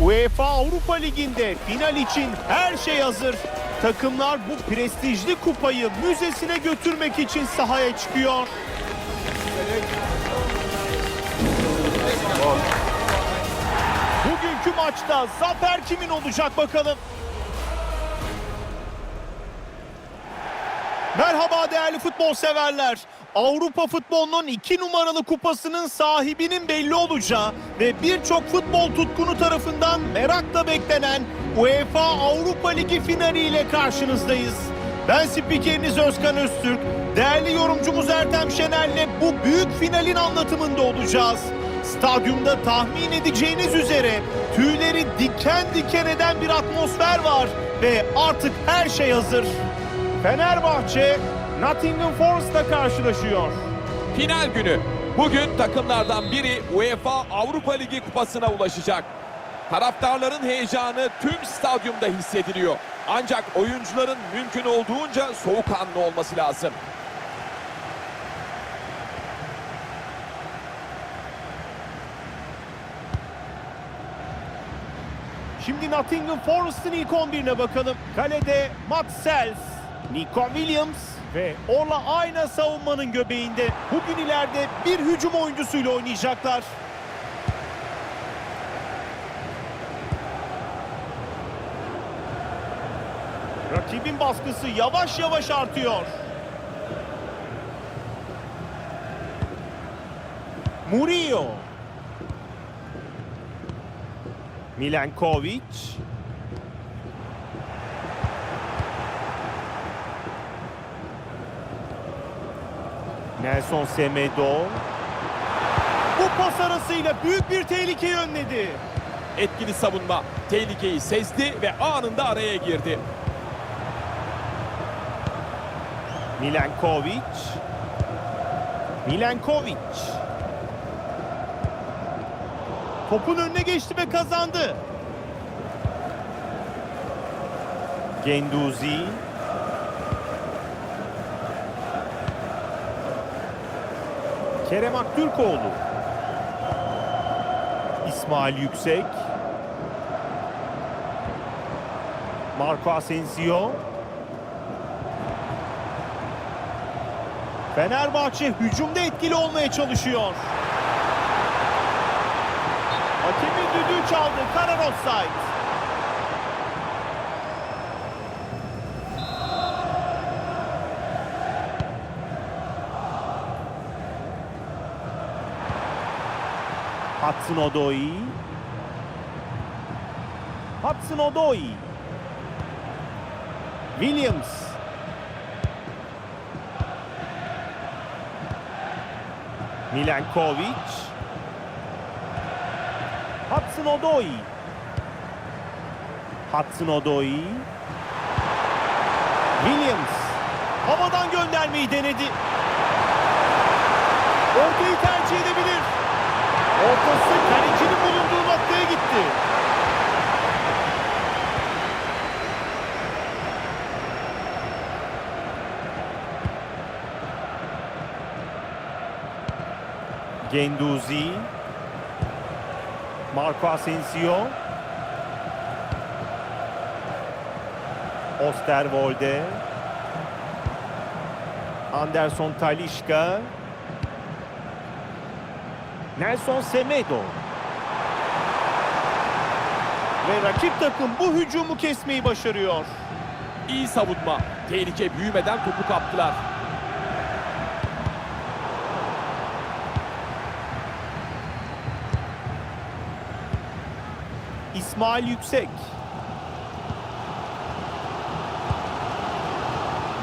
UEFA Avrupa Ligi'nde final için her şey hazır. Takımlar bu prestijli kupayı müzesine götürmek için sahaya çıkıyor. Bugünkü maçta zafer kimin olacak bakalım. Merhaba değerli futbol severler. Avrupa futbolunun iki numaralı kupasının sahibinin belli olacağı ve birçok futbol tutkunu tarafından merakla beklenen UEFA Avrupa Ligi finaliyle karşınızdayız. Ben spikeriniz Özkan Öztürk. Değerli yorumcumuz Ertem Şener'le bu büyük finalin anlatımında olacağız. Stadyumda tahmin edeceğiniz üzere tüyleri diken diken eden bir atmosfer var ve artık her şey hazır. Fenerbahçe Nottingham Forest'la karşılaşıyor. Final günü. Bugün takımlardan biri UEFA Avrupa Ligi kupasına ulaşacak. Taraftarların heyecanı tüm stadyumda hissediliyor. Ancak oyuncuların mümkün olduğunca soğukkanlı olması lazım. Şimdi Nottingham Forest'ın ilk 11'ine bakalım. Kalede Matt Sells, Nico Williams ve Orla aynı savunmanın göbeğinde. Bugün ileride bir hücum oyuncusuyla oynayacaklar. Rakibin baskısı yavaş yavaş artıyor. Murillo. Milenkovic. Nelson Semedo. Bu pas arasıyla büyük bir tehlikeyi önledi. Etkili savunma tehlikeyi sezdi ve anında araya girdi. Milenkovic. Milenkovic. Topun önüne geçti ve kazandı. Genduzi. Kerem Aktürkoğlu. İsmail Yüksek. Marco Asensio. Fenerbahçe hücumda etkili olmaya çalışıyor. Hakemin düdüğü çaldı. Karar offside. Hudson Odoi. Hudson Odoi. Williams. Milenkovic. Hudson Odoi. Hudson Odoi. Williams. Havadan göndermeyi denedi. Ortayı. Ortası kalecinin bulunduğu noktaya gitti. Genduzi. Marco Asensio. Osterwolde. Anderson Talişka. Nelson Semedo. Ve rakip takım bu hücumu kesmeyi başarıyor. İyi savunma. Tehlike büyümeden topu kaptılar. İsmail Yüksek.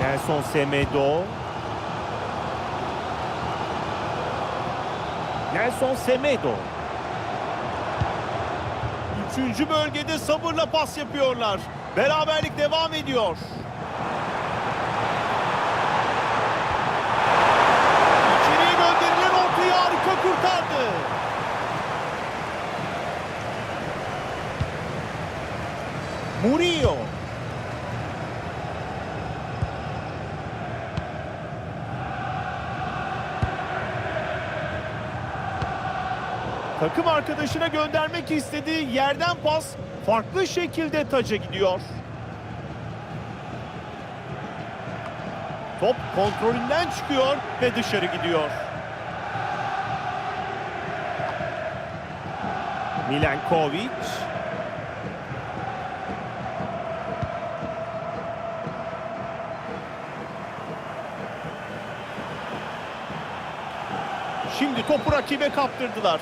Nelson Semedo. Nelson Semedo. Üçüncü bölgede sabırla pas yapıyorlar. Beraberlik devam ediyor. İçeriye gönderilen ortayı harika kurtardı. Murillo. Takım arkadaşına göndermek istediği yerden pas farklı şekilde taca gidiyor. Top kontrolünden çıkıyor ve dışarı gidiyor. Milenkovic. Şimdi topu rakibe kaptırdılar.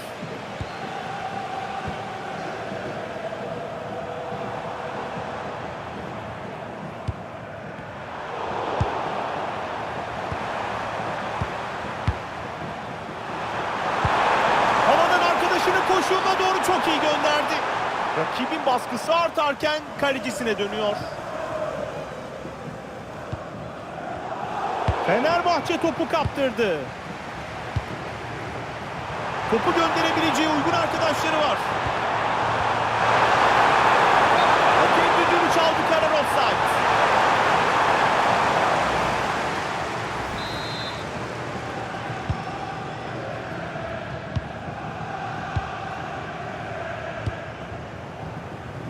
Havadan arkadaşını çok iyi gönderdi. Rakibin baskısı artarken kalecisine dönüyor. Fenerbahçe topu kaptırdı. Topu gönderebileceği uygun arkadaşları var. Hakem düdüğünü çaldı karar offside.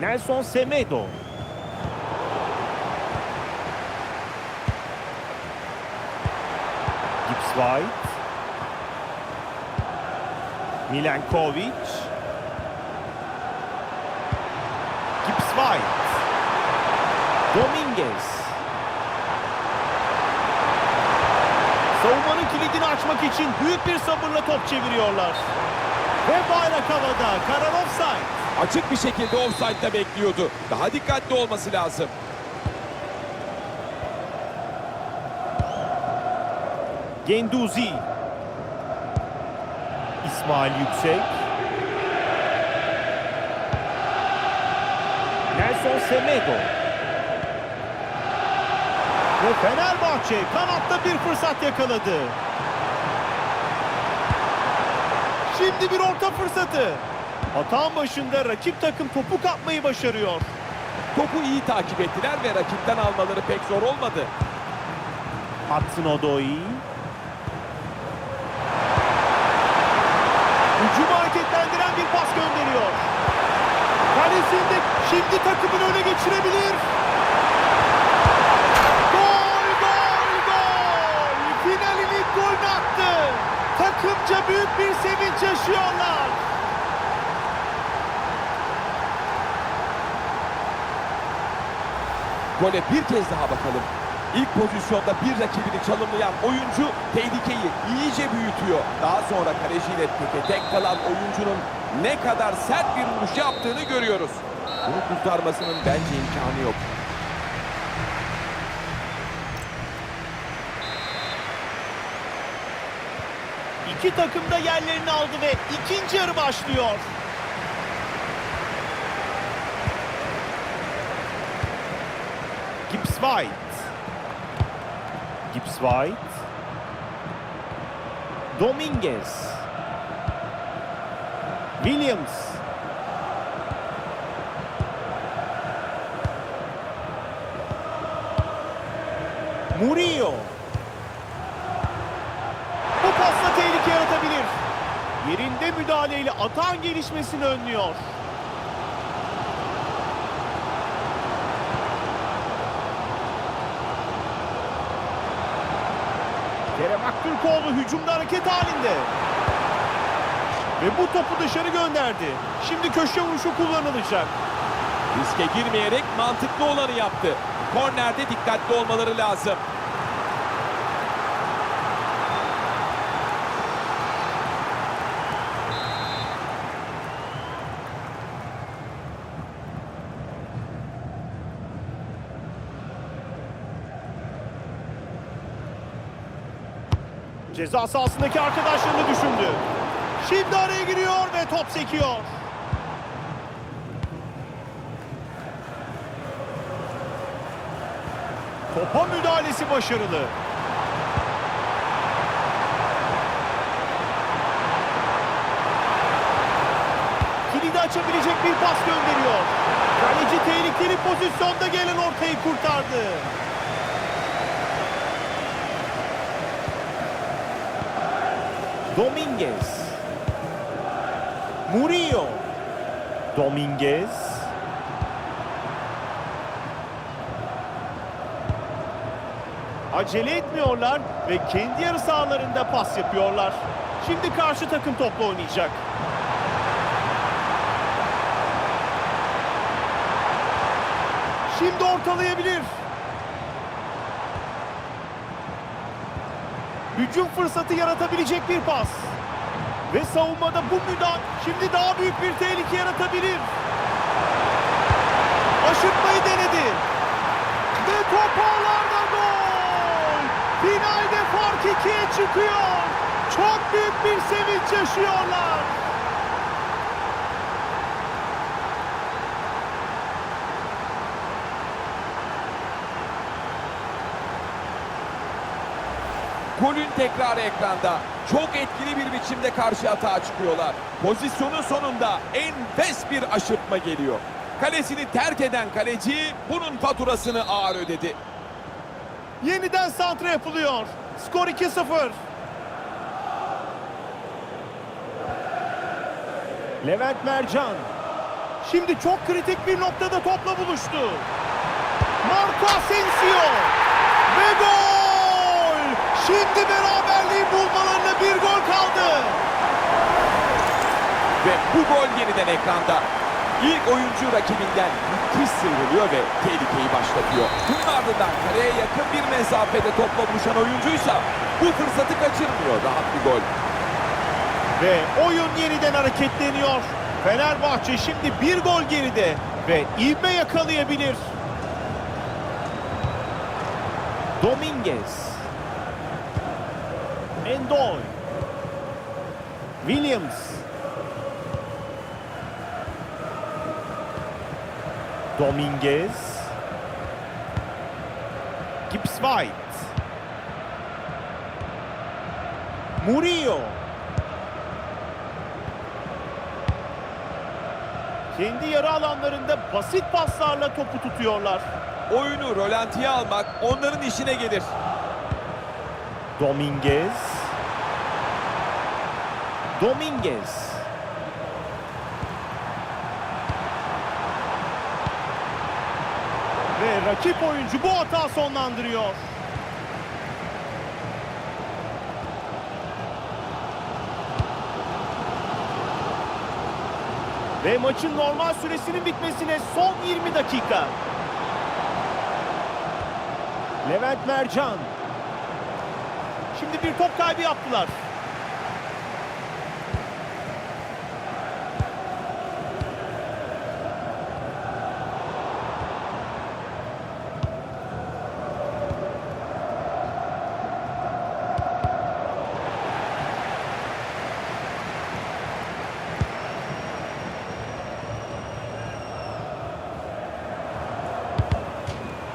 Nelson Semedo. Gibbs White. Milenkovic. Gibbs White. Dominguez. Savunmanın kilidini açmak için büyük bir sabırla top çeviriyorlar. Ve bayrak havada. Karar offside. Açık bir şekilde offside'da bekliyordu. Daha dikkatli olması lazım. Genduzi. İsmail Yüksek. Nelson Semedo. Ve Fenerbahçe kanatta bir fırsat yakaladı. Şimdi bir orta fırsatı. Hatan başında rakip takım topu kapmayı başarıyor. Topu iyi takip ettiler ve rakipten almaları pek zor olmadı. Hudson Odoi. Hücumu hareketlendiren bir pas gönderiyor. Kalesinde şimdi takımın öne geçirebilir. Gol, gol, gol! Finalin ilk golünü attı. Takımca büyük bir sevinç yaşıyorlar. Gole bir kez daha bakalım. İlk pozisyonda bir rakibini çalımlayan oyuncu tehlikeyi iyice büyütüyor. Daha sonra kaleciyle teke tek kalan oyuncunun ne kadar sert bir vuruş yaptığını görüyoruz. Bunu kurtarmasının bence imkanı yok. İki takım da yerlerini aldı ve ikinci yarı başlıyor. Gibbs White. Gibbs White. Dominguez. Williams. Murillo. Bu pasla tehlike yaratabilir. Yerinde müdahaleyle atağın gelişmesini önlüyor. Kerem Aktürkoğlu hücumda hareket halinde. Ve bu topu dışarı gönderdi. Şimdi köşe vuruşu kullanılacak. Riske girmeyerek mantıklı olanı yaptı. Kornerde dikkatli olmaları lazım. Ceza sahasındaki arkadaşlarını düşündü. Şimdi araya giriyor ve top sekiyor. Topa müdahalesi başarılı. Kilidi açabilecek bir pas gönderiyor. Kaleci tehlikeli pozisyonda gelen ortayı kurtardı. Dominguez. Murillo. Dominguez. Acele etmiyorlar ve kendi yarı sahalarında pas yapıyorlar. Şimdi karşı takım topla oynayacak. Şimdi ortalayabilir. Hücum fırsatı yaratabilecek bir pas. Ve savunmada bu müdahale şimdi daha büyük bir tehlike yaratabilir. Aşırtmayı denedi. Ve top ağlarda gol. Finalde fark ikiye çıkıyor. Çok büyük bir sevinç yaşıyorlar. Golün tekrarı ekranda. Çok etkili bir biçimde karşı atağa çıkıyorlar. Pozisyonun sonunda enfes bir aşırtma geliyor. Kalesini terk eden kaleci bunun faturasını ağır ödedi. Yeniden santra yapılıyor. Skor 2-0. Levent Mercan. Şimdi çok kritik bir noktada topla buluştu. Marco Asensio. Ve gol! Şimdi beraberliği bulmalarına bir gol kaldı. Ve bu gol yeniden ekranda. İlk oyuncu rakibinden müthiş sıyrılıyor ve tehlikeyi başlatıyor. Bunun ardından kaleye yakın bir mesafede topla buluşan oyuncuysa bu fırsatı kaçırmıyor. Rahat bir gol. Ve oyun yeniden hareketleniyor. Fenerbahçe şimdi bir gol geride ve ivme yakalayabilir. Dominguez. Endoy. Williams. Dominguez. Gibbs White. Murillo. Kendi yarı alanlarında basit paslarla topu tutuyorlar. Oyunu rolantiye almak onların işine gelir. Dominguez. Dominguez. Ve rakip oyuncu bu hata sonlandırıyor. Ve maçın normal süresinin bitmesine son 20 dakika. Levent Mercan. Şimdi bir top kaybı yaptılar.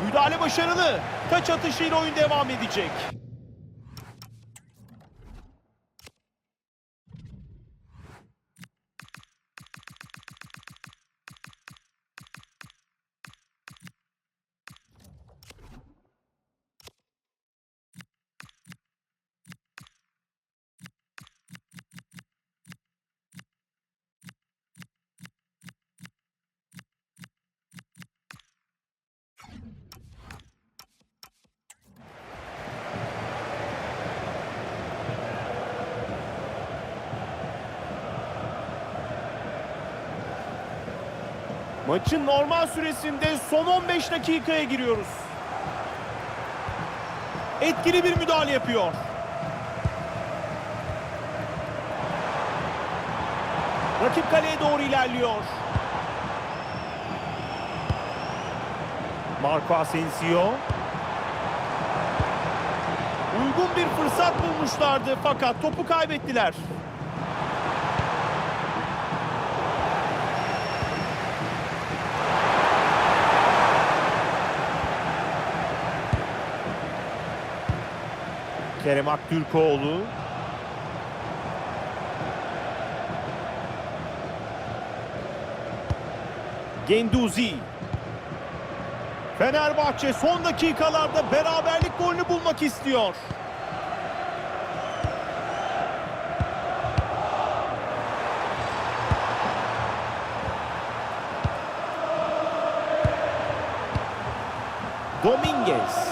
Müdahale başarılı. Taç atışıyla oyun devam edecek. Maçın normal süresinde son 15 dakikaya giriyoruz. Etkili bir müdahale yapıyor. Rakip kaleye doğru ilerliyor. Marco Asensio. Uygun bir fırsat bulmuşlardı fakat topu kaybettiler. Kerem Aktürkoğlu. Genduzi. Fenerbahçe son dakikalarda beraberlik golünü bulmak istiyor. Dominguez.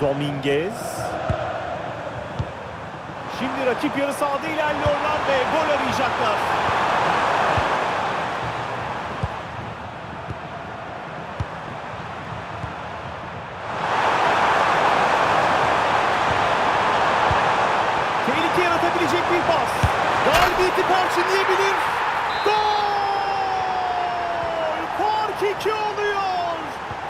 Dominguez. Şimdi rakip yarı sahada ilerliyorlar ve gol arayacaklar. Tehlike yaratabilecek bir pas. Galibiyeti parçalayabilir. Gol! Fark 2 oluyor.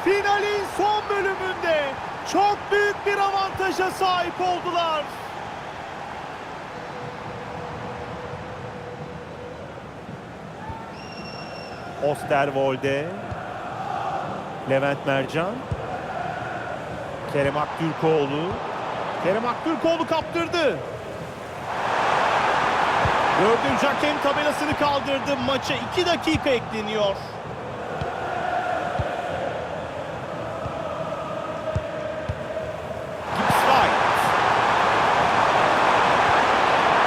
Finalin son bölümünde çok büyük bir avantaja sahip oldular. Osterwolde. Levent Mercan. Kerem Aktürkoğlu. Kerem Aktürkoğlu kaptırdı. Dördüncü hakem tabelasını kaldırdı. Maça 2 dakika ekleniyor. Gibbs White.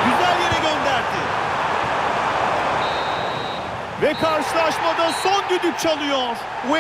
Güzel yere gönderdi. Ve karşılaşmada son düdük çalıyor. UEFA